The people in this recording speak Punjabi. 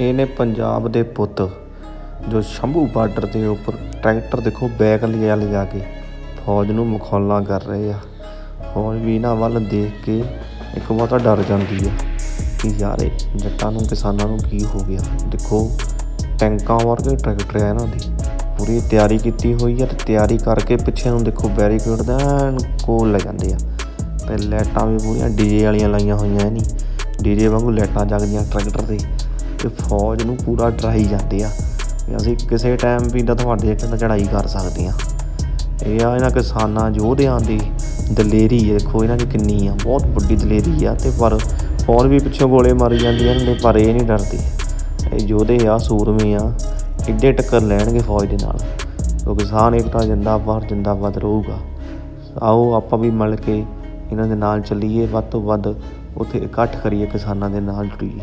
ਇਹਨੇ ਪੰਜਾਬ ਦੇ ਪੁੱਤ ਜੋ ਸ਼ੰਭੂ ਬਾਰਡਰ ਦੇ ਉੱਪਰ ਟਰੈਕਟਰ ਦੇਖੋ ਬੈਕ ਲਿਆ ਲਿਆ ਕੇ ਫੌਜ ਨੂੰ ਮਖੌਲਾਂ ਕਰ ਰਹੇ ਆ। ਫੌਜ ਵੀ ਇਹਨਾਂ ਵੱਲ ਦੇਖ ਕੇ ਇੱਕ ਬਹੁਤਾ ਡਰ ਜਾਂਦੀ ਆ ਕਿ ਯਾਰ ਇਹ ਜੱਟਾਂ ਨੂੰ, ਕਿਸਾਨਾਂ ਨੂੰ ਕੀ ਹੋ ਗਿਆ? ਦੇਖੋ, ਟੈਂਕਾਂ ਵਰਗੇ ਟਰੈਕਟਰ ਆ ਇਹਨਾਂ ਦੀ। ਪੂਰੀ ਤਿਆਰੀ ਕੀਤੀ ਹੋਈ ਆ ਤੇ ਤਿਆਰੀ ਕਰਕੇ ਪਿੱਛੇ ਨੂੰ ਦੇਖੋ ਬੈਰੀਕੇਡ ਦਾ ਕੋਲ ਲੈ ਜਾਂਦੇ ਆ। ਤੇ ਲਾਈਟਾਂ ਵੀ ਪੂਰੀਆਂ ਡੀਜੇ ਵਾਲੀਆਂ ਲਾਈਆਂ ਹੋਈਆਂ ਐ ਨਹੀਂ ਡੀਜੇ ਵਾਂਗੂ ਲਾਈਟਾਂ ਜਗਦੀਆਂ ਟਰੈਕਟਰ ਤੇ। ਤੇ ਫੌਜ ਨੂੰ ਪੂਰਾ ਡਰਾਈ ਜਾਂਦੇ ਆ। ਵੀ ਅਸੀਂ ਕਿਸੇ ਟਾਈਮ ਵੀ ਤਾਂ ਤੁਹਾਡੇ ਇੱਕ ਚੜਾਈ ਕਰ ਸਕਦੇ ਆ। ਇਹ ਆ ਇਹਨਾਂ ਕਿਸਾਨਾਂ ਯੋਧਿਆਂ ਦੀ ਦਲੇਰੀ ਹੈ ਦੇਖੋ ਇਹਨਾਂ ਦੀ ਕਿੰਨੀ ਆ, ਬਹੁਤ ਵੱਡੀ ਦਲੇਰੀ ਆ ਤੇ ਪਰ ਫੌਜ ਵੀ ਪਿੱਛੋਂ ਗੋਲੇ ਮਾਰੀ ਜਾਂਦੀ ਆ ਨੇ ਪਰ ਇਹ ਨਹੀਂ ਡਰਦੇ। ਇਹ ਯੋਧੇ ਆ, ਸੂਰਮੇ ਆ ਇੱਡੇ ਟੱਕਰ ਲੈਣਗੇ ਫੌਜ ਦੇ ਨਾਲ। ਸੋ ਕਿਸਾਨ ਏਕਤਾ, ਜਿੰਦਾਬਾਦ ਜਿੰਦਾਬਾਦ ਰਹੂਗਾ। ਆਓ ਆਪਾਂ ਵੀ ਮਿਲ ਕੇ ਇਹਨਾਂ ਦੇ ਨਾਲ ਚੱਲੀਏ, ਵੱਧ ਤੋਂ ਵੱਧ ਉੱਥੇ ਇਕੱਠ ਕਰੀਏ ਕਿਸਾਨਾਂ ਦੇ ਨਾਲ ਜੁੜੀਏ।